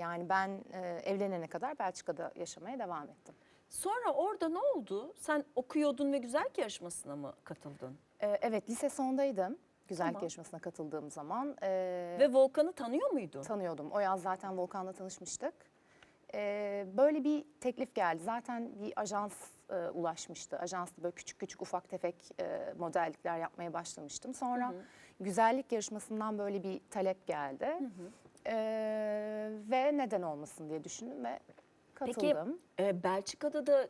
Yani ben e, evlenene kadar Belçika'da yaşamaya devam ettim. Sonra orada ne oldu? Sen okuyordun ve güzellik yarışmasına mı katıldın? E, evet lise sondaydım güzellik Tamam. yarışmasına katıldığım zaman. E, Ve Volkan'ı tanıyor muydun? tanıyordum. O yaz zaten Volkan'la tanışmıştık. E, böyle bir teklif geldi. Zaten bir ajans e, ulaşmıştı. Ajansla böyle küçük küçük ufak tefek e, modellikler yapmaya başlamıştım. Sonra güzellik yarışmasından böyle bir talep geldi. E, ve neden olmasın diye düşündüm ve Peki katıldım. e, Belçika'da da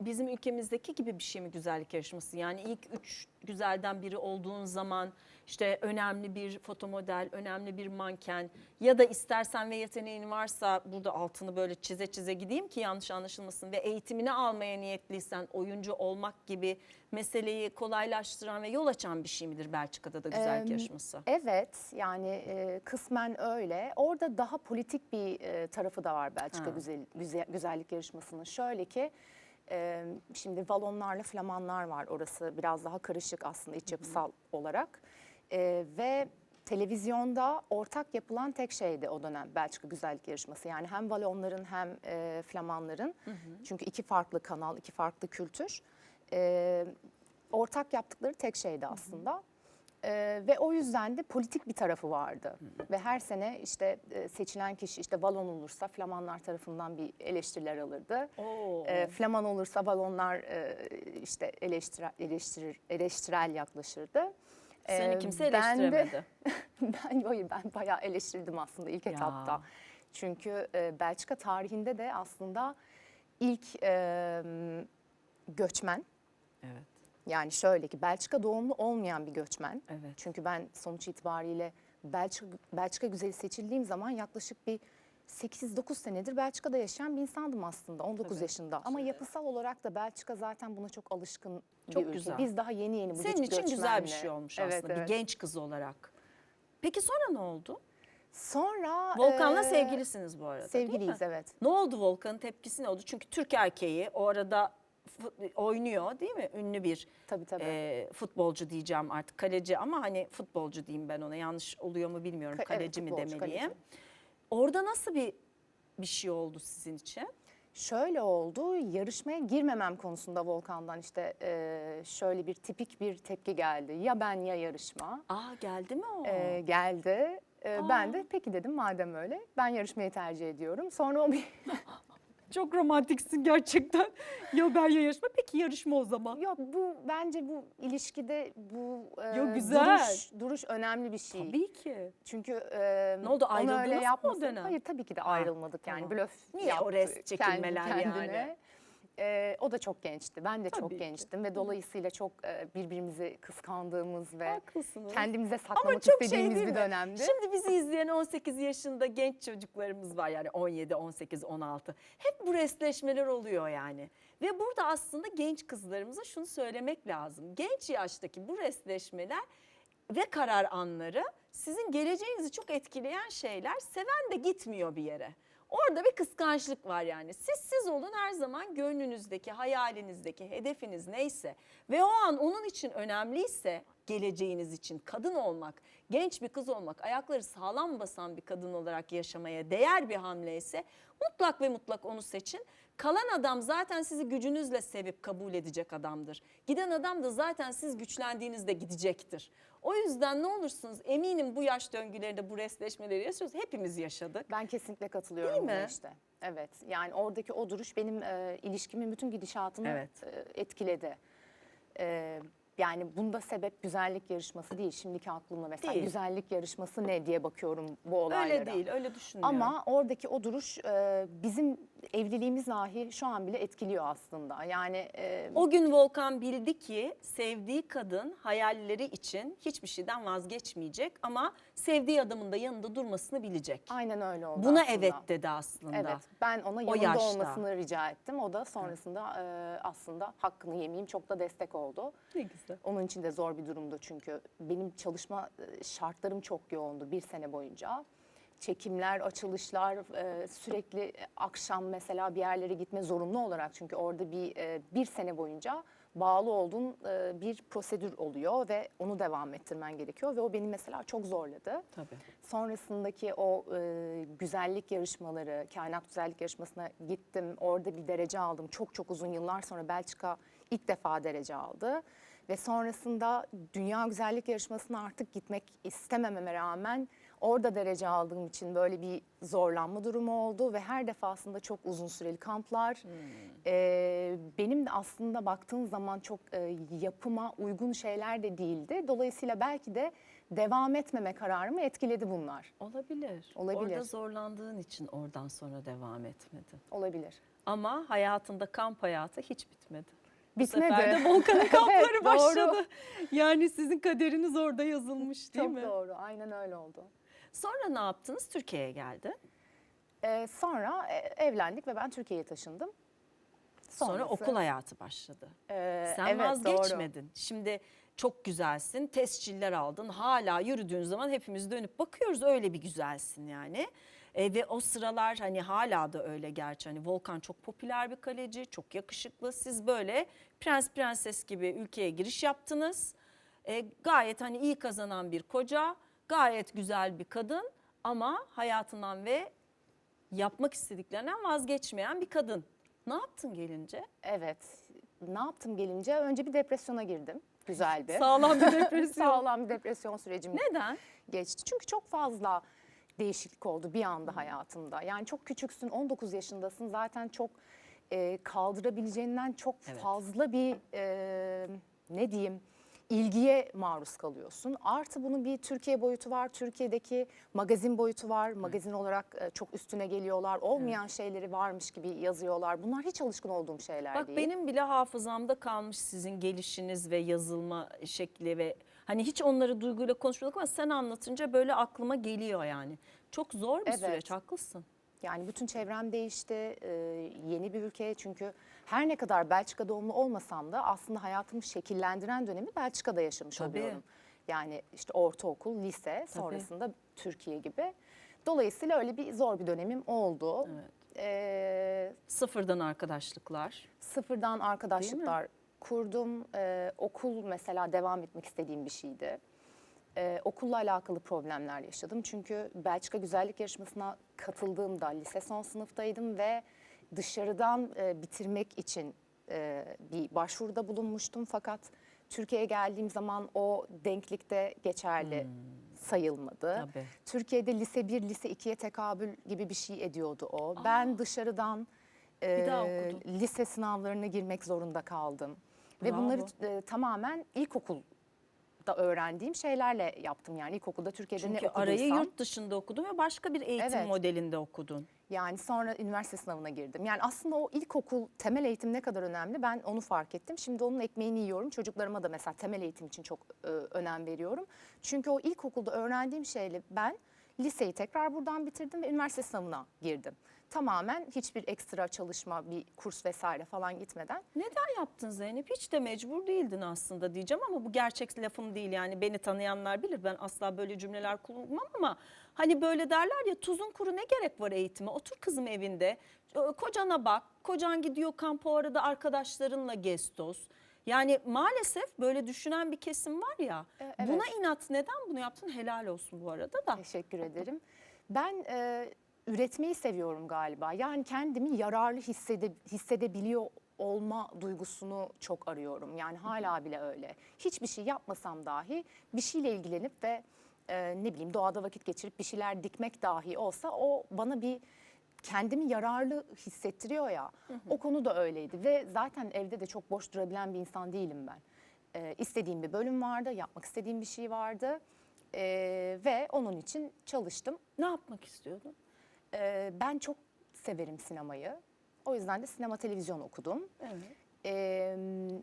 bizim ülkemizdeki gibi bir şey mi güzellik yarışması? Yani ilk üç güzelden biri olduğun zaman işte önemli bir fotomodel, önemli bir manken ya da istersen ve yeteneğin varsa burada altını böyle çize çize gideyim ki yanlış anlaşılmasın ve eğitimini almaya niyetliysen oyuncu olmak gibi meseleyi kolaylaştıran ve yol açan bir şey midir Belçika'da da güzellik Em, yarışması? Evet yani e, kısmen öyle. Orada daha politik bir e, tarafı da var Belçika Ha. güzel, güzel güzellik yarışmasının. Şöyle ki e, şimdi Valonlarla Flamanlar var orası biraz daha karışık aslında iç yapısal olarak. E, ve televizyonda ortak yapılan tek şeydi o dönem Belçika güzellik yarışması. Yani hem Valonların hem e, Flamanların çünkü iki farklı kanal, iki farklı kültür. E, ortak yaptıkları tek şeydi aslında. Ee, ve o yüzden de politik bir tarafı vardı. Ve her sene işte e, seçilen kişi işte Valon olursa Flamanlar tarafından bir eleştiriler alırdı. Oo. Ee, Flaman olursa Valonlar e, işte eleştire, eleştirir, eleştirel yaklaşırdı. Seni Ee, kimse ben de- eleştiremedi. ben hayır ben bayağı eleştirdim aslında ilk Ya. etapta. Çünkü e, Belçika tarihinde de aslında ilk e, göçmen Evet. Yani şöyle ki Belçika doğumlu olmayan bir göçmen. Evet. Çünkü ben sonuç itibariyle Belçika, Belçika güzeli seçildiğim zaman yaklaşık bir 8-9 senedir Belçika'da yaşayan bir insandım aslında 19 Tabii. yaşında. Ama yapısal olarak da Belçika zaten buna çok alışkın bir Çok ülke. güzel. Biz daha yeni yeni bu Senin için güzel bir göçmenle- şey olmuş Evet, aslında evet. bir genç kız olarak. Peki sonra ne oldu? Sonra Volkan'la e, sevgilisiniz bu arada? Sevgiliyiz evet. Ne oldu Volkan'ın tepkisi ne oldu? Çünkü Türk erkeği o arada oynuyor değil mi? Ünlü bir Tabii tabii. e, futbolcu diyeceğim artık kaleci ama hani futbolcu diyeyim ben ona yanlış oluyor mu bilmiyorum Ka- evet, kaleci mi futbolcu, demeliyim. kaleci. Orada nasıl bir bir şey oldu sizin için? Şöyle oldu, yarışmaya girmemem konusunda Volkan'dan işte e, şöyle bir tipik bir tepki geldi. Ya ben ya yarışma. Aa geldi mi o? E, geldi. E, ben de peki dedim madem öyle ben yarışmayı tercih ediyorum. Sonra o bir Çok romantiksin gerçekten. ya ben ya yarışma peki yarışma o zaman. yok bu bence bu ilişkide bu e, Yo, güzel. duruş duruş önemli bir şey. Tabii ki. Çünkü e, Ne oldu, ayrıldınız öyle mı o dönem? Hayır tabii ki de ayrılmadık yani tamam. blöf Niye o rest kendi çekilmeler yani? E, o da çok gençti. Ben de Tabii çok ki. gençtim ve dolayısıyla çok e, birbirimizi kıskandığımız ve Haklısınız. kendimize Ama saklamak çok şey istediğimiz değil bir dönemdi. Şimdi bizi izleyen 18 yaşında genç çocuklarımız var yani 17, 18, 16. Hep bu restleşmeler oluyor yani. Ve burada aslında genç kızlarımıza şunu söylemek lazım. Genç yaştaki bu restleşmeler ve karar anları sizin geleceğinizi çok etkileyen şeyler. Seven de gitmiyor bir yere. Orada bir kıskançlık var yani. Siz siz olun her zaman gönlünüzdeki, hayalinizdeki, hedefiniz neyse ve o an onun için önemliyse geleceğiniz için kadın olmak, genç bir kız olmak, ayakları sağlam basan bir kadın olarak yaşamaya değer bir hamleyse mutlak ve mutlak onu seçin. Kalan adam zaten sizi gücünüzle sevip kabul edecek adamdır. Giden adam da zaten siz güçlendiğinizde gidecektir. O yüzden ne olursunuz eminim bu yaş döngülerinde bu restleşmeleri yaşıyoruz. Hepimiz yaşadık. Ben kesinlikle katılıyorum Değil mi? işte. Evet yani oradaki o duruş benim e, ilişkimin bütün gidişatını Evet. e, etkiledi. E, yani bunda sebep güzellik yarışması değil. Şimdiki aklımla mesela Değil. güzellik yarışması ne diye bakıyorum bu olaylara. Öyle değil, öyle düşünmüyorum. Ama oradaki o duruş e, bizim evliliğimiz dahi şu an bile etkiliyor aslında. Yani e, O gün Volkan bildi ki sevdiği kadın hayalleri için hiçbir şeyden vazgeçmeyecek ama sevdiği adamın da yanında durmasını bilecek. aynen öyle oldu Buna aslında. evet dedi aslında. Evet ben ona yanında yaşta. olmasını rica ettim. O da sonrasında e, aslında hakkını yemeyeyim çok da destek oldu. Ne güzel. Onun için de zor bir durumdu çünkü benim çalışma e, şartlarım çok yoğundu bir sene boyunca. Çekimler, açılışlar, e, sürekli akşam mesela bir yerlere gitme zorunlu olarak çünkü orada bir e, bir sene boyunca bağlı olduğun e, bir prosedür oluyor ve onu devam ettirmen gerekiyor ve o beni mesela çok zorladı. Tabii. Sonrasındaki o e, güzellik yarışmaları, kainat güzellik yarışmasına gittim. Orada bir derece aldım. Çok çok uzun yıllar sonra Belçika ilk defa derece aldı. Ve sonrasında dünya güzellik yarışmasına artık gitmek istemememe rağmen orada derece aldığım için böyle bir zorlanma durumu oldu. Ve her defasında çok uzun süreli kamplar. E, benim de aslında baktığın zaman çok e, yapıma uygun şeyler de değildi. Dolayısıyla belki de devam etmeme kararımı etkiledi bunlar. Olabilir. Olabilir. Orada zorlandığın için oradan sonra devam etmedin. Olabilir. Ama hayatında kamp hayatı hiç bitmedi. Bu Bitmedi. sefer de Volkan'ın kampları Evet, doğru. başladı. Yani sizin kaderiniz orada yazılmış değil Çok mi? doğru. Aynen öyle oldu. Sonra ne yaptınız? Türkiye'ye geldi. Ee, sonra e, evlendik ve ben Türkiye'ye taşındım. Sonra Sonrası- okul hayatı başladı. Ee, Sen evet, vazgeçmedin. Şimdi çok güzelsin, tesciller aldın. Hala yürüdüğün zaman hepimiz dönüp bakıyoruz öyle bir güzelsin yani. E, ve o sıralar hani hala da öyle gerçi. Hani Volkan çok popüler bir kaleci, çok yakışıklı. Siz böyle prens prenses gibi ülkeye giriş yaptınız. E, gayet hani iyi kazanan bir koca, gayet güzel bir kadın ama hayatından ve yapmak istediklerinden vazgeçmeyen bir kadın. Ne yaptın gelince? Evet. Ne yaptım gelince? Önce bir depresyona girdim. Güzeldi. Sağlam bir depresyon. Sağlam bir depresyon sürecim Neden? geçti. Çünkü çok fazla değişiklik oldu bir anda hayatımda. Yani çok küçüksün, 19 yaşındasın. Zaten çok e, kaldırabileceğinden çok Evet. fazla bir e, ne diyeyim ilgiye maruz kalıyorsun. Artı bunun bir Türkiye boyutu var. Türkiye'deki magazin boyutu var. Magazin olarak e, çok üstüne geliyorlar. Olmayan şeyleri varmış gibi yazıyorlar. Bunlar hiç alışkın olduğum şeyler Bak değil. benim bile hafızamda kalmış sizin gelişiniz ve yazılma şekli ve hani hiç onları duyguyla konuşmadık ama sen anlatınca böyle aklıma geliyor yani. Çok zor bir Evet. süreç haklısın. Yani bütün çevrem değişti. Ee, yeni bir ülke çünkü her ne kadar Belçika doğumlu olmasam da aslında hayatımı şekillendiren dönemi Belçika'da yaşamış Tabii. oluyorum. Yani işte ortaokul, lise, sonrasında Türkiye gibi. Dolayısıyla öyle bir zor bir dönemim oldu. Evet. Ee, Sıfırdan arkadaşlıklar. sıfırdan arkadaşlıklar kurdum. Ee, okul mesela devam etmek istediğim bir şeydi. Ee, okulla alakalı problemler yaşadım. Çünkü Belçika Güzellik Yarışması'na katıldığımda lise son sınıftaydım ve dışarıdan e, bitirmek için e, bir başvuruda bulunmuştum. Fakat Türkiye'ye geldiğim zaman o denklikte geçerli sayılmadı. Tabii. Türkiye'de lise 1, lise 2'ye tekabül gibi bir şey ediyordu o. Ben dışarıdan e, lise sınavlarına girmek zorunda kaldım. Ve Bravo. bunları e, tamamen ilkokulda öğrendiğim şeylerle yaptım. Yani ilkokulda Türkiye'de Çünkü ne arayı okuduysam. yurt dışında okudun ve başka bir eğitim Evet. modelinde okudun. Yani sonra üniversite sınavına girdim. Yani aslında o ilkokul temel eğitim ne kadar önemli ben onu fark ettim. Şimdi onun ekmeğini yiyorum. Çocuklarıma da mesela temel eğitim için çok e, önem veriyorum. Çünkü o ilkokulda öğrendiğim şeyle ben liseyi tekrar buradan bitirdim ve üniversite sınavına girdim. Tamamen hiçbir ekstra çalışma, bir kurs vesaire falan gitmeden. Neden yaptın Zeynep? Hiç de mecbur değildin aslında diyeceğim ama bu gerçek lafım değil. Yani beni tanıyanlar bilir. Ben asla böyle cümleler kullanmam ama hani böyle derler ya tuzun kuru ne gerek var eğitime? Otur kızım evinde. Kocana bak. Kocan gidiyor kampa o arada arkadaşlarınla gez toz. Yani maalesef böyle düşünen bir kesim var ya. E, evet. Buna inat neden bunu yaptın? Helal olsun bu arada da. Teşekkür ederim. Ben e, üretmeyi seviyorum galiba. Yani kendimi yararlı hissede, hissedebiliyor olma duygusunu çok arıyorum. Yani hala bile öyle. Hiçbir şey yapmasam dahi bir şeyle ilgilenip ve e, ne bileyim doğada vakit geçirip bir şeyler dikmek dahi olsa o bana bir kendimi yararlı hissettiriyor ya. O konu da öyleydi ve zaten evde de çok boş durabilen bir insan değilim ben. E, istediğim bir bölüm vardı, yapmak istediğim bir şey vardı. E, ve onun için çalıştım. Ne yapmak istiyordun? Ee, ben çok severim sinemayı. O yüzden de sinema televizyon okudum. Evet. Ee,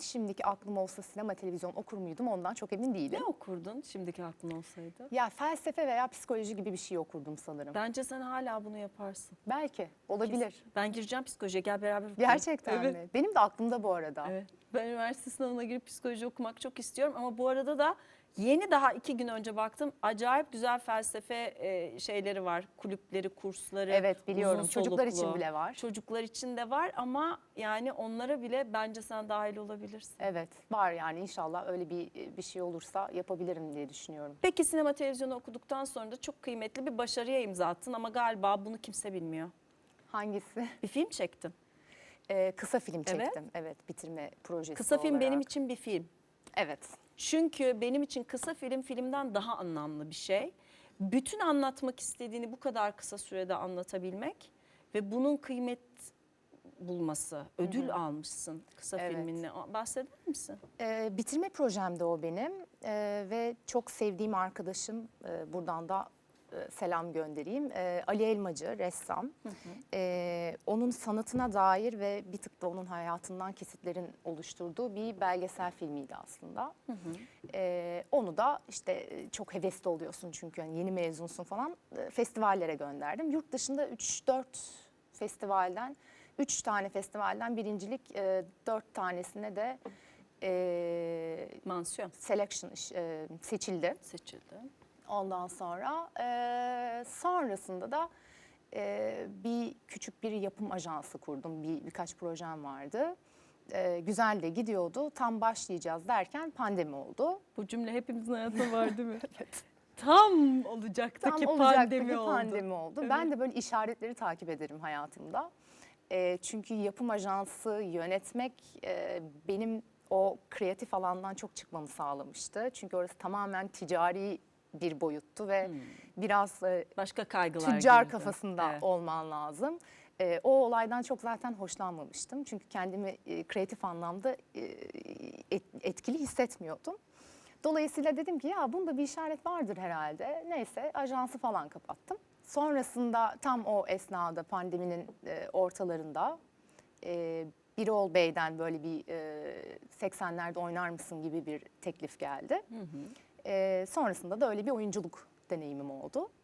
şimdiki aklım olsa sinema televizyon okur muydum ondan çok emin değilim. Ne okurdun şimdiki aklın olsaydı? Ya felsefe veya psikoloji gibi bir şey okurdum sanırım. Bence sen hala bunu yaparsın. Belki olabilir. Ben gireceğim psikolojiye gel beraber okuyalım. Gerçekten Evet. mi? Benim de aklımda bu arada. Evet. Ben üniversite sınavına girip psikoloji okumak çok istiyorum ama bu arada da Yeni daha iki gün önce baktım. Acayip güzel felsefe e, şeyleri var. Kulüpleri, kursları. Evet biliyorum. Çocuklar için bile var. Çocuklar için de var ama yani onlara bile bence sen dahil olabilirsin. Evet var yani inşallah öyle bir bir şey olursa yapabilirim diye düşünüyorum. Peki sinema televizyonu okuduktan sonra da çok kıymetli bir başarıya imza attın ama galiba bunu kimse bilmiyor. Hangisi? Bir film çektin. Ee, kısa film Evet. çektim. Evet, bitirme projesi Kısa film benim için bir film. Evet. Çünkü benim için kısa film filmden daha anlamlı bir şey. Bütün anlatmak istediğini bu kadar kısa sürede anlatabilmek ve bunun kıymet bulması. Ödül almışsın kısa Evet. filminle. Bahseder misin? Ee, bitirme projemde o benim Ee, ve çok sevdiğim arkadaşım e, buradan da selam göndereyim. Ee, Ali Elmacı, ressam. Ee, onun sanatına dair ve bir tık da onun hayatından kesitlerin oluşturduğu bir belgesel filmiydi aslında. Ee, onu da işte e, çok hevesli oluyorsun çünkü hani yeni mezunsun falan e, festivallere gönderdim. Yurt dışında 3-4 festivalden 3 tane festivalden birincilik, 4 tanesine de e, Mansiyon selection e, seçildi. seçildi. Ondan sonra e, sonrasında da e, bir küçük bir yapım ajansı kurdum. Bir birkaç projem vardı. E, güzel de gidiyordu. Tam başlayacağız derken pandemi oldu. Bu cümle hepimizin hayatında var değil mi? Tam olacaktı Tam ki olacaktı pandemi ki oldu. pandemi oldu. Ben de böyle işaretleri takip ederim hayatımda. E, çünkü yapım ajansı yönetmek e, benim o kreatif alandan çok çıkmamı sağlamıştı. Çünkü orası tamamen ticari bir boyuttu ve biraz e, Başka kaygılar tüccar girdi. kafasında Evet. olman lazım. E, o olaydan çok zaten hoşlanmamıştım. Çünkü kendimi e, kreatif anlamda e, et- etkili hissetmiyordum. Dolayısıyla dedim ki ya bunda bir işaret vardır herhalde. Neyse ajansı falan kapattım. Sonrasında tam o esnada pandeminin e, ortalarında e, Birol Bey'den böyle bir e, 80'lerde oynar mısın gibi bir teklif geldi. Sonrasında da öyle bir oyunculuk deneyimim oldu.